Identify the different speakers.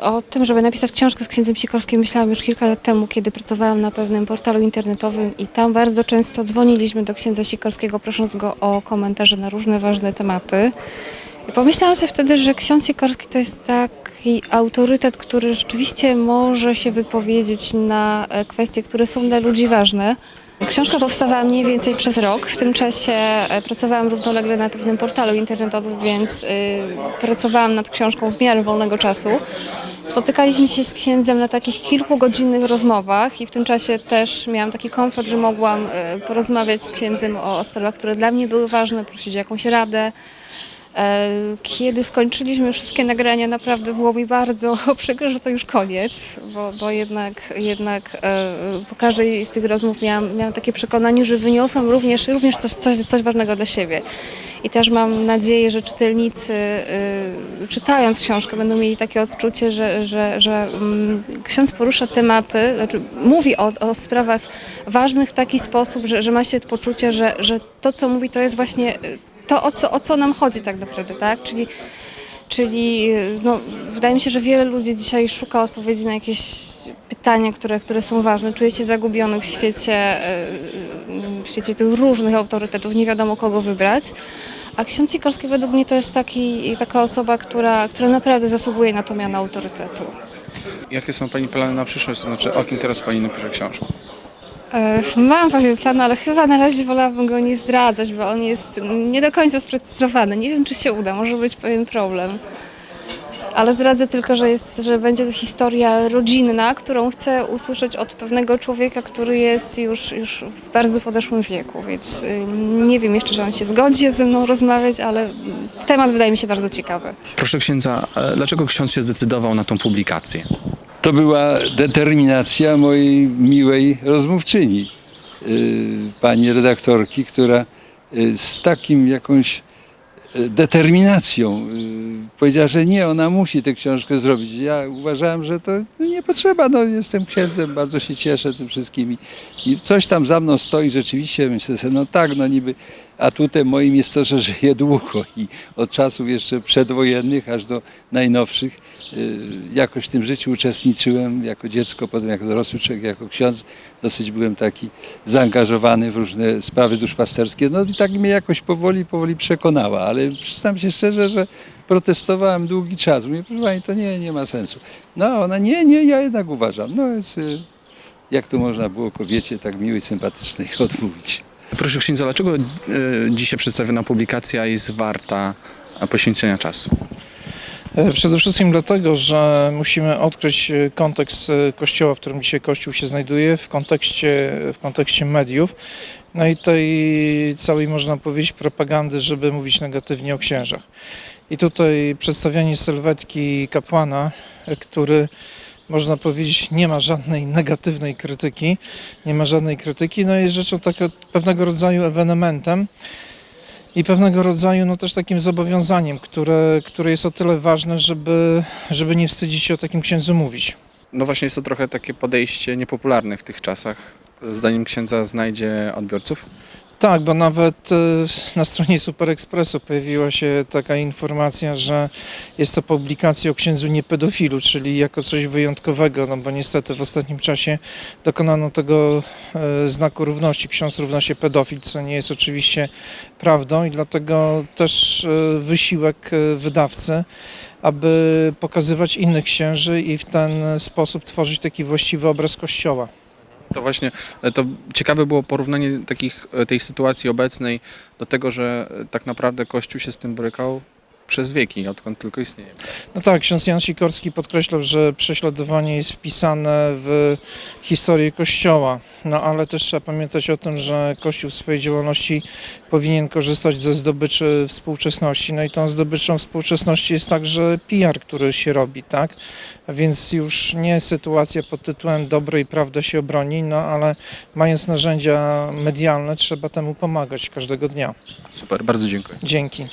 Speaker 1: O tym, żeby napisać książkę z księdzem Sikorskim myślałam już kilka lat temu, kiedy pracowałam na pewnym portalu internetowym i tam bardzo często dzwoniliśmy do księdza Sikorskiego, prosząc go o komentarze na różne ważne tematy. I pomyślałam sobie wtedy, że ksiądz Sikorski to jest taki autorytet, który rzeczywiście może się wypowiedzieć na e, kwestie, które są dla ludzi ważne. Książka powstawała mniej więcej przez rok. W tym czasie e, pracowałam równolegle na pewnym portalu internetowym, więc y, pracowałam nad książką w miarę wolnego czasu. Spotykaliśmy się z księdzem na takich kilkugodzinnych rozmowach i w tym czasie też miałam taki komfort, że mogłam e, porozmawiać z księdzem o sprawach, które dla mnie były ważne, prosić o jakąś radę. E, Kiedy skończyliśmy wszystkie nagrania, naprawdę było mi bardzo przykro, że to już koniec, bo, bo jednak, jednak e, po każdej z tych rozmów miałam, miałam takie przekonanie, że wyniosłam również, również coś, coś, coś ważnego dla siebie. I też mam nadzieję, że czytelnicy y, czytając książkę będą mieli takie odczucie, że, że, że mm, ksiądz porusza tematy, znaczy mówi o, o sprawach ważnych w taki sposób, że, że ma się poczucie, że, że to, co mówi, to jest właśnie y, to, o co, o co nam chodzi tak naprawdę, tak? Czyli, czyli no, wydaje mi się, że wiele ludzi dzisiaj szuka odpowiedzi na jakieś pytania, które, które są ważne. Czuje się zagubionych w świecie, w świecie tych różnych autorytetów, nie wiadomo kogo wybrać. A ksiądz Sikorski według mnie to jest taki, taka osoba, która, która naprawdę zasługuje na to miano autorytetu.
Speaker 2: Jakie są Pani plany na przyszłość? To znaczy, o kim teraz Pani napisze książkę?
Speaker 1: E, Mam pewien plan, ale chyba na razie wolałabym go nie zdradzać, bo on jest nie do końca sprecyzowany. Nie wiem, czy się uda, może być pewien problem. Ale zdradzę tylko, że, jest, że będzie to historia rodzinna, którą chcę usłyszeć od pewnego człowieka, który jest już, już w bardzo podeszłym wieku, więc y, nie wiem jeszcze, że on się zgodzi ze mną rozmawiać, ale temat wydaje mi się bardzo ciekawy.
Speaker 2: Proszę księdza, e, dlaczego ksiądz się zdecydował na tą publikację?
Speaker 3: To była determinacja mojej miłej rozmówczyni, yy, pani redaktorki, która yy, z takim jakąś yy, determinacją powiedziała, że nie, ona musi tę książkę zrobić. Ja uważałem, że to no, nie potrzeba, no jestem księdzem, bardzo się cieszę tym wszystkim i, i coś tam za mną stoi rzeczywiście, myślę sobie, no tak, no niby atutem moim jest to, że żyję długo i od czasów jeszcze przedwojennych aż do najnowszych y, jakoś w tym życiu uczestniczyłem jako dziecko, potem jako dorosły człowiek, jako ksiądz. Dosyć byłem taki zaangażowany w różne sprawy duszpasterskie. No i tak mnie jakoś powoli, powoli przekonała, ale przyznam się szczerze, że protestowałem długi czas. Mówię, proszę Pani, to nie, nie ma sensu. No a ona, nie, nie, ja jednak uważam. No więc y, jak tu można było kobiecie tak miłej, sympatycznej odmówić?
Speaker 2: Proszę księdza, dlaczego e, dzisiaj przedstawiona publikacja jest warta e, poświęcenia czasu?
Speaker 4: E, Przede wszystkim dlatego, że musimy odkryć kontekst kościoła, w którym dzisiaj kościół się znajduje, w kontekście, w kontekście mediów, no i tej całej, można powiedzieć, propagandy, żeby mówić negatywnie o księżach. I tutaj przedstawianie sylwetki kapłana, który można powiedzieć, nie ma żadnej negatywnej krytyki, nie ma żadnej krytyki, no jest rzeczą takiego pewnego rodzaju ewenementem, i pewnego rodzaju no też takim zobowiązaniem, które, które jest o tyle ważne, żeby, żeby nie wstydzić się o takim księdzu mówić.
Speaker 2: No właśnie jest to trochę takie podejście niepopularne w tych czasach. Zdaniem księdza znajdzie odbiorców?
Speaker 4: Tak, bo nawet e, na stronie Super Expressu pojawiła się taka informacja, że jest to publikacja o księdzu niepedofilu, czyli jako coś wyjątkowego, no bo niestety w ostatnim czasie dokonano tego e, znaku równości, ksiądz równa się pedofil, co nie jest oczywiście prawdą i dlatego też e, wysiłek wydawcy, aby pokazywać innych księży i w ten sposób tworzyć taki właściwy obraz Kościoła.
Speaker 2: To właśnie, e, to ciekawe było porównanie takich, e, tej sytuacji obecnej do tego, że e, tak naprawdę Kościół się z tym borykał przez wieki, odkąd tylko istnieje.
Speaker 4: No tak, ksiądz Jan Sikorski podkreślał, że prześladowanie jest wpisane w historię Kościoła, no ale też trzeba pamiętać o tym, że Kościół w swojej działalności powinien korzystać ze zdobyczy współczesności, no i tą zdobyczą współczesności jest także PR, który się robi, tak? A więc już nie sytuacja pod tytułem dobre i prawda się obroni, no ale mając narzędzia medialne trzeba temu pomagać każdego dnia.
Speaker 2: Super, bardzo dziękuję.
Speaker 4: Dzięki.